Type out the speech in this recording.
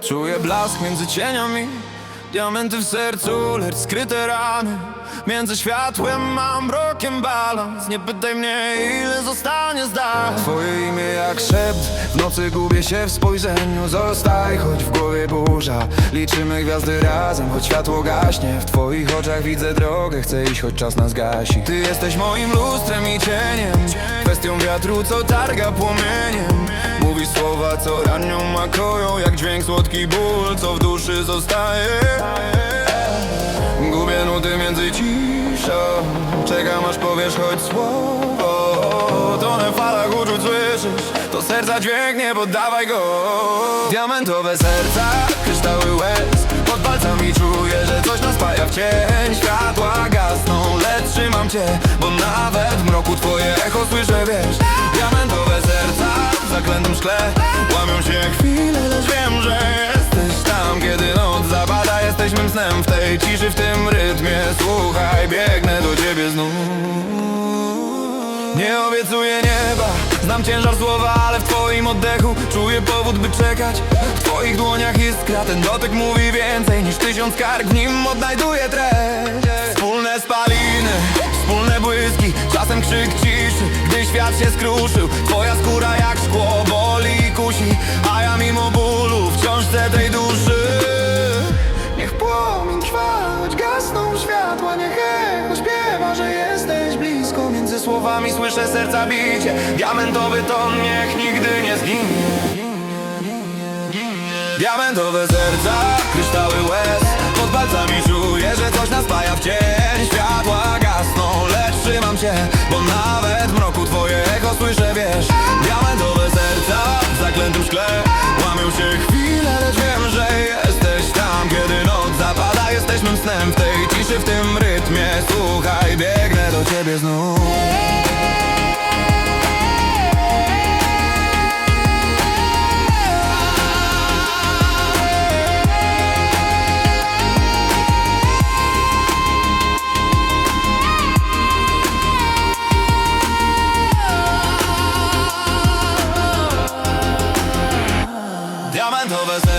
Czuję blask między cieniami Diamenty w sercu, lecz skryte rany Między światłem a mrokiem balans. Nie pytaj mnie ile zostanie zdań Twoje imię jak szept. W nocy gubię się w spojrzeniu. Zostaj, choć w głowie burza. Liczymy gwiazdy razem, choć światło gaśnie. W twoich oczach widzę drogę. Chcę iść, choć czas nas gasi. Ty jesteś moim lustrem i cieniem wiatru, co targa płomieniem Mówisz słowa, co ranią, makoją Jak dźwięk, słodki ból, co w duszy zostaje. Gubię nuty między ciszą. Czekam aż powiesz choć słowo. Tonę falach uczuć słyszysz To serca dźwięk, nie poddawaj go. Diamentowe serca, kryształy łez. Pod palcami czuję, że coś nas paja w cień. Światła gasną, lecz trzymam cię Bo nawet w mroku twoje echo słyszę, wiesz zaklętym szkle. Łamią się chwile, lecz wiem, że jesteś tam Kiedy noc zapada, jesteś mym snem W tej ciszy, w tym rytmie. Słuchaj, biegnę do ciebie znów. Nie obiecuję nieba, znam ciężar słowa, ale w twoim oddechu Czuję powód, by czekać. W twoich dłoniach iskra, ten dotyk mówi więcej Niż tysiąc kark, w nim odnajduję treść. Wspólne spaliny, wspólne błyski Czasem krzyk ciszy, świat się skruszył. Twoja skóra jak szkło, boli i kusi A ja mimo bólu wciąż chcę tej duszy. Niech płomień trwa, choć gasną światła Niech echo śpiewa, że jesteś blisko. Między słowami słyszę serca bicie. Diamentowy ton niech nigdy nie zginie. Diamentowe serca, kryształy łez. Pod palcami czuję, że coś nas paja w cień. Światła gasną, lecz trzymam się Bo nawet szkle Łamią się chwile, lecz wiem, że jesteś tam Kiedy noc zapada, jesteś mym snem W tej ciszy, w tym rytmie. Słuchaj, biegnę do ciebie znów over